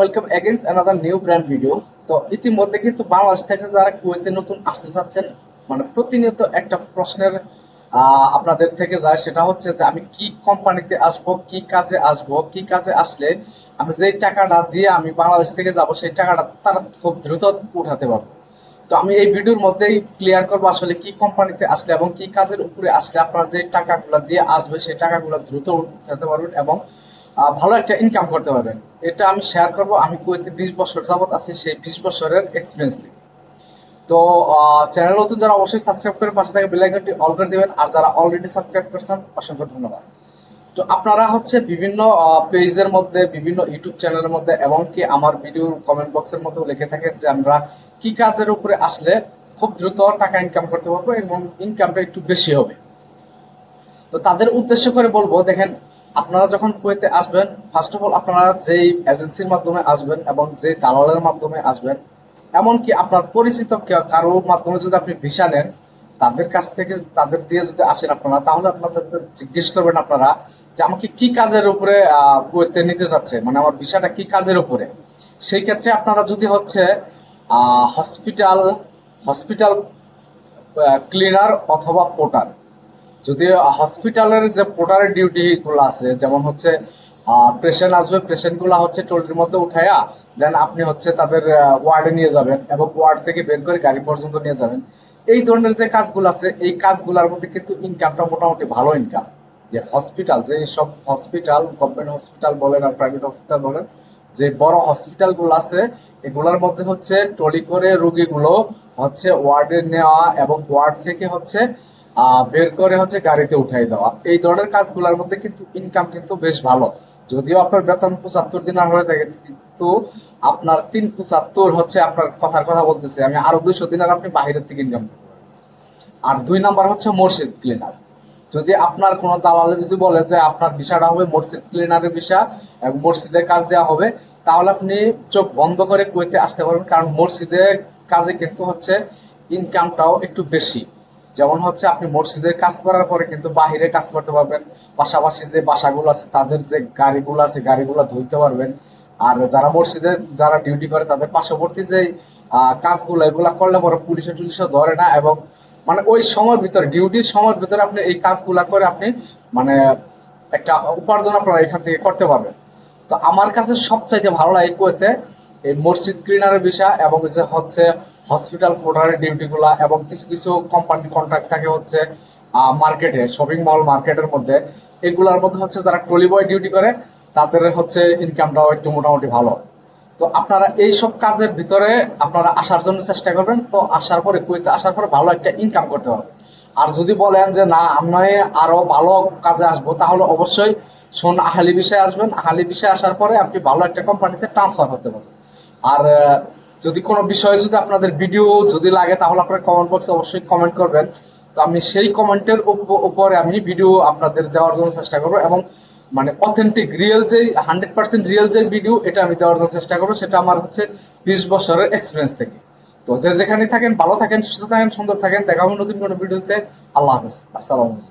Welcome again another new brand video তো ইতিমধ্যে কিন্তু বাংলাদেশ থেকে যারা কুয়েতে নতুন আসতে চাচ্ছেন মানে প্রতিনিয়ত একটা প্রশ্নের আপনাদের থেকে যায় সেটা হচ্ছে যে আমি কি কোম্পানিতে আসব, কি কাজে আসব, কি কাজে আসলে আমি যে টাকাটা দিয়ে আমি বাংলাদেশ থেকে যাব, সেই টাকাটা তারা খুব দ্রুত উঠাতে পারব। তো আমি এই ভিডিওর মধ্যেই ক্লিয়ার করব আসলে কি কোম্পানিতে আসলে এবং কি কাজের উপরে আসলে আপনার যে টাকাগুলো দিয়ে আসবে সেই টাকাগুলো দ্রুত উঠাতে পারবেন এবং ভালো একটা ইনকাম করতে পারবেন এটা আমি শেয়ার করব। আমি কুয়েতে বিশ বছর যাবৎ আছি, সেই বিশ বছরের এক্সপিরিয়েন্স তো চ্যানেল নতুন যারা অবশ্যই সাবস্ক্রাইব করে পাশে থেকে বেল আইকনটি অল করে দিবেন। আর যারা অলরেডি সাবস্ক্রাইব করেছেন, অসংখ্য ধন্যবাদ। তো আপনারা হচ্ছে বিভিন্ন পেজের মধ্যে, বিভিন্ন ইউটিউব চ্যানেলের মধ্যে, এবং কি আমার ভিডিওর কমেন্ট বক্সের মধ্যেও লিখে থাকেন যে আমরা কি কাজের উপরে আসলে খুব দ্রুত টাকা ইনকাম করতে পারব এবং ইনকামটা একটু বেশি হবে। তো তাদের উদ্দেশ্য করে বলব, দেখেন আপনারা যখন কুয়েতে আসবেন ফার্স্ট অফ অল আপনারা যেই এজেন্সির মাধ্যমে আসবেন এবং যে দালালের মাধ্যমে আসবেন, এমনকি আপনার পরিচিত কারোর মাধ্যমে যদি আপনি ভিসা নেন, তাদের কাছ থেকে তাদের দিয়ে যদি আসেন আপনারা, তাহলে আপনাদের জিজ্ঞেস করবেন আপনারা যে আমাকে কি কাজের উপরে কুয়েতে নিতে যাচ্ছে মানে আমার ভিসাটা কি কাজের উপরে? সেই ক্ষেত্রে আপনারা যদি হচ্ছে হসপিটাল হসপিটাল ক্লিনার অথবা পোর্টার যদি হসপিটালের যে পোর্টারের ডিউটি গুলো আছে, যেমন হচ্ছে পেশেন্ট আসবে পেশেন্টগুলা হচ্ছে ট্রলির মধ্যে উঠাইয়া দেন আপনি হচ্ছে তাদের ওয়ার্ডে নিয়ে যাবেন এবং ওয়ার্ড থেকে বের করে গাড়ি পর্যন্ত নিয়ে যাবেন। এই ধরনের যে কাজগুলো আছে, এই কাজগুলোর মধ্যে কিন্তু ইনকামটা মোটামুটি ভালো ইনকাম যে হসপিটাল যে সব হসপিটাল গভর্নমেন্ট হসপিটাল বলেন আর প্রাইভেট হসপিটাল বলেন, যে বড় হসপিটালগুলো আছে, এগুলোর মধ্যে হচ্ছে ট্রলি করে রোগীগুলো হচ্ছে ওয়ার্ডে নেওয়া এবং ওয়ার্ড থেকে হচ্ছে বের করে হচ্ছে গাড়িতে উঠাই দেওয়া এই ধরনের কাজগুলোর মধ্যে কিন্তু ইনকাম কিন্তু বেশ ভালো। যদিও আপনার বেতন পঁচাত্তর দিন হয়ে থাকে, কিন্তু আপনার তিন পঁচাত্তর হচ্ছে আপনার কথার কথা বলতেছে। আমি আরও দুইশো দিনের আপনি বাহিরের থেকে ইনকাম আর দুই নাম্বার হচ্ছে মসজিদ ক্লিনার যদি আপনার কোনো দালালে যদি বলে যে আপনার বিষয়টা হবে মসজিদ ক্লিনারের বিষয় এবং মসজিদের কাজ দেওয়া হবে, তাহলে আপনি চোখ বন্ধ করে কুয়েতে আসতে পারবেন, কারণ মসজিদের কাজে কিন্তু হচ্ছে ইনকামটাও একটু বেশি। যেমন হচ্ছে আপনি মসজিদের কাজ করার পরে কিন্তু বাহিরে কাজ করতে পারবেন, পাশাপাশি যে বাসাগুলো আছে, তাদের যে গাড়িগুলো আছে, গাড়িগুলো ধুইতে পারবেন। আর যারা মসজিদে যারা ডিউটি করে, তাদের পার্শ্ববর্তী যে কাজগুলো, এগুলা করলে পরে পুলিশে টুলিশও ধরে না এবং মানে ওই সময়ের ভিতরে ডিউটির সময়ের ভিতরে আপনি এই কাজগুলা করে আপনি মানে একটা উপার্জন আপনারা এখান থেকে করতে পারবেন। তো আমার কাছে সবচাইতে ভালো লাগে কুয়েতে এই মসজিদ ক্লিনারের বিষয় এবং যে হচ্ছে হসপিটাল ফোটারের ডিউটি গুলা এবং কিছু কিছু কোম্পানি কন্ট্রাক্ট থাকে হচ্ছে মার্কেটে শপিং মল মার্কেটের মধ্যে। এগুলার মধ্যে হচ্ছে যারা ট্রলি বয় ডিউটি করে, তাদের হচ্ছে ইনকামটাও একটু মোটামুটি ভালো। তো আপনারা এই সব কাজের ভিতরে আপনারা আসার জন্য চেষ্টা করবেন। তো আসার পরে, কুয়েতে আসার পরে ভালো একটা ইনকাম করতে হবে। আর যদি বলেন যে, না, আমি আরও ভালো কাজে আসব, তাহলে অবশ্যই শোন, আহালি বিষয়ে আসবেন। আহালি বিষয়ে আসার পরে আপনি ভালো একটা কোম্পানিতে ট্রান্সফার হতে পারবেন। আর যদি কোনো বিষয়ে যদি আপনাদের ভিডিও যদি লাগে, তাহলে আপনারা কমেন্ট বক্সে অবশ্যই কমেন্ট করবেন। তো আমি সেই কমেন্টের উপরে আমি ভিডিও আপনাদের দেওয়ার জন্য চেষ্টা করব এবং মানে অথেন্টিক রিয়েল যে হান্ড্রেড পার্সেন্ট রিয়েল যে ভিডিও এটা আমি দেওয়ার জন্য চেষ্টা করব। সেটা আমার হচ্ছে বিশ বছরের এক্সপিরিয়েন্স থেকে। তো যে যেখানে থাকেন, ভালো থাকেন, সুস্থ থাকেন, সুন্দর থাকেন। দেখা হবে নতুন কোনো ভিডিওতে আল্লাহ হাফেজ। আসসালামু আলাইকুম।